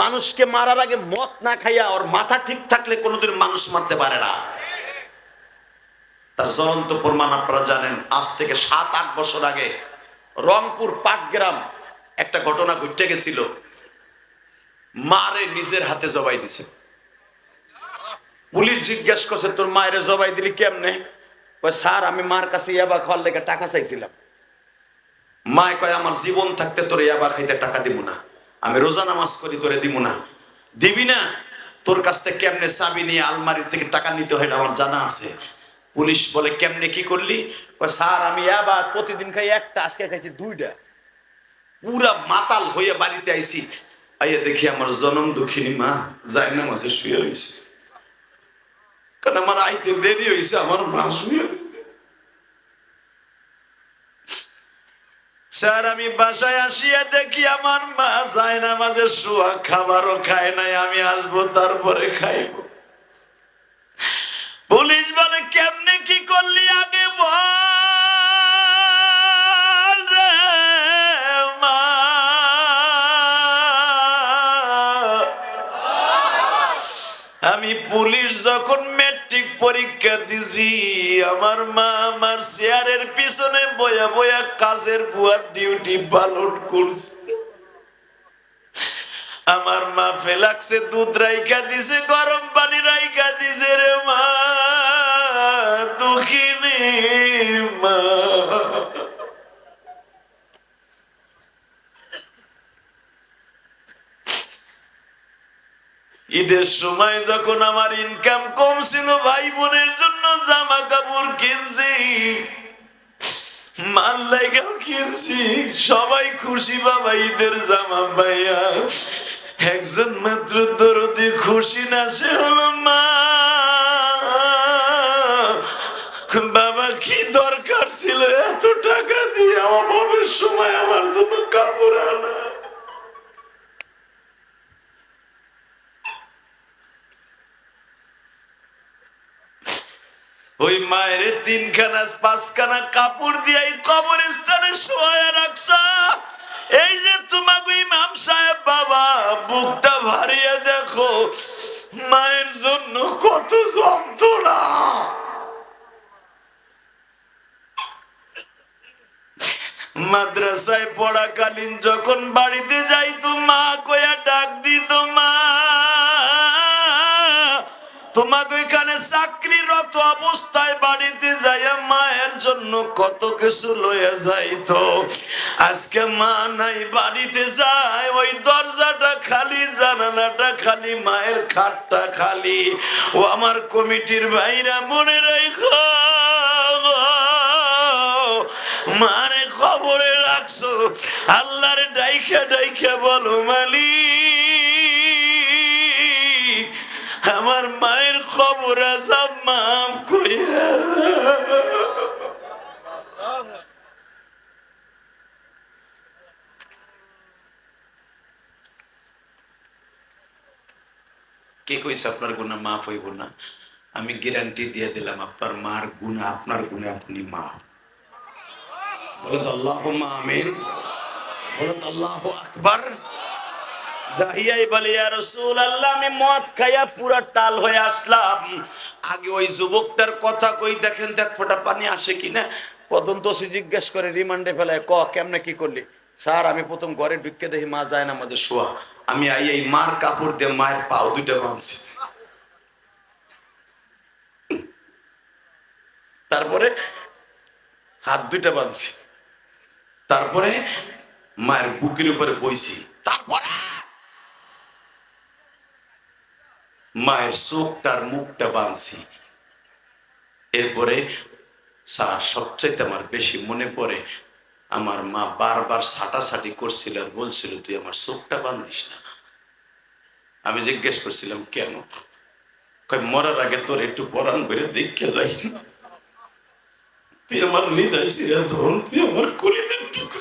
মানুষকে মারার আগে মদ না খাইয়া ওর মাথা ঠিক থাকলে কোনোদিন মানুষ মারতে পারে না। তার জ্বলন্ত প্রমাণ আপনারা জানেন, আজ থেকে সাত, আট বছর আগে রংপুর পাটগ্রাম একটা ঘটনা ঘটতে গেছিল। মারে নিজের হাতে জবাই দিছে। পুলিশ জিজ্ঞেস করছে, তোর মায়ের জবাই দিলি কেমনে? কয়, স্যার, আমি মার কাছে ইয়াবা খাওয়ার লেগে টাকা চাইছিলাম। মায় কয়, আমার জীবন থাকতে তোর ইয়াবা খাইতে টাকা দিব না। আমি রোজা নামাজ করি, তোরে দিব না। দিবি না? তোর কাছ থেকে কেমনে চাবি নিয়ে আলমারি থেকে টাকা নিতে হয় আমার জানা আছে। পুলিশ বলে, কেমনে কি করলি? স্যার, আমি ইয়াবা প্রতিদিন খাই একটা, আজকে খাইছি দুইটা। পুরা মাতাল হয়ে বাড়িতে আইছি। আইয়া দেখি আমার জনম দুঃখিনী মা যায় না মাঝে শুয়ে রয়েছে কারণ আমার আইতে দেরি হয়েছে আমার মা শুয়ে। স্যার, আমি বাসায় আসিয়া দেখি আমার মা যায় না মাঝে শোয়া খাবারও খায় নাই, আমি আসব তারপরে খাইব। পুলিশ বলে, কেমনে কি করলি আগে মা? আমি পুলিশ যখন মেট্রিক পরীক্ষা দিছি। আমার মা আমার চেয়ারের পিছনে বয়া বয়া কাজের বুয়ার ডিউটি পালন করছে। আমার মা ফেলাক্সে দুধ রাইখা দিছে, গরম পানি রাইখা দিছে রে মা। দুঃখিনী মা। ঈদের সময় যখন আমার ইনকাম কম ছিল, ভাই বোনের জন্য জামা কাপড় কিনছি, সবাই খুশি বাবা ঈদের জামা পাইয়া। একজন মাত্র দরদি খুশি না, সে হলো মা। বাবা, কি দরকার ছিল? এত টাকা দিয়ে অভাবের সময় আমার জন্য কাপড় আনা ওই মায়ের তিনখানা, পাঁচখানা কাপড় দিয়ে এই কবরস্থানে শোয়া রাখছ। এই যে তোমাকে ইমাম সাহেব, বাবা, বুকটা ভারিয়ে দেখো, মায়ের জন্য কত যন্ত্রণা। মাদ্রাসায় পড়াকালীন যখন বাড়িতে যাইতো, মা কয়া ডাক দিত মা। তোমাকে ওইখানে চাকরিরত অবস্থায় বাড়িতে যাইয়া মায়ের জন্য কত কিছু লইয়া যাইতো। আজকে মা নাই, বাড়িতে যায়, ওই দরজাটা খালি, জানালাটা খালি, মায়ের খাটটা খালি। ও আমার কমিটির ভাইরা, মনে রেখো মারে খবরে রাখছো, আল্লাহর ডাইখা ডাইখা বলো মালিক। আমার মায়ের খবর সব মাফ কইরা কে কইছে আপনার গুণা মাফ হইব না? আমি গ্যারান্টি দিয়ে দিলাম, আপনার মার গুণা আপনার গুণে আপনি মাফ। বলেন আল্লাহ আমিন। বলেন আল্লাহ আকবার। দাহিয়াই বলে, ইয়া রাসূলুল্লাহ, আমি মদ খাইয়া পুরা হয়ে আসলাম। আগে ওই যুবকটার কথা কই, দেখেন, দেখ, ফোঁটা পানি আসে কিনা জিজ্ঞেস করে, রিমান্ডে ফেলায়, ক, কেমনে কি করলি? স্যার, আমি প্রথম ঘরে ঢুকে দেখি মা যায় না আমাদের শোয়া। আমি আই, এই মার কাপড় দিয়ে মায়ের পাও দুইটা বাঁধছি। তারপরে হাত দুইটা বাঁধছি। তারপরে মায়ের বুকের উপরে বইছি। তারপরে মায়ের চোখটার মুখটা বাঁধছি। এরপরে স্যার সবচাইতে আমার বেশি মনে পড়ে, আমার মা বারবার ছাটাছাটি করছিল আর বলছিল, তুই আমার চোখটা বাঁধিস না। আমি জিজ্ঞেস করছিলাম, কেন? মরার আগে তোর একটু পরাণ করে দেখে যাই। তুই আমার হৃদয় ধরুন, তুই আমার কলিজের টুকু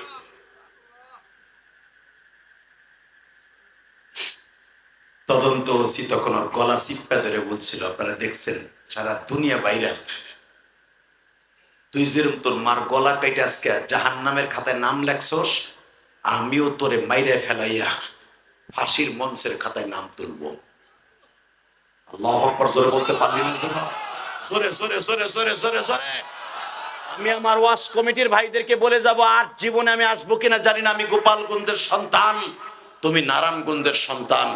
তদন্ত ওসি তখন ওর গলা চিপ্পা ধরে বলছিল, আপনারা দেখছেন, সারা দুনিয়া বাইরে তুই যেরকম তোর মার গলা কাইটে আজকে জাহান নামের খাতায় নাম লেখছস, আমিও তোরে মাইরে ফেলাইয়া ফাঁসির মঞ্চের খাতায় নাম তুলবো। জোরে বলতে পারলি না জোরে। জোরে জোরে জোরে জোরে জোরে আমি আমার ওয়াশ কমিটির ভাইদেরকে বলে যাব আর জীবনে আমি আসব কিনা জানি না। আমি গোপালগঞ্জের সন্তান। তুমি নারায়ণগঞ্জের সন্তান।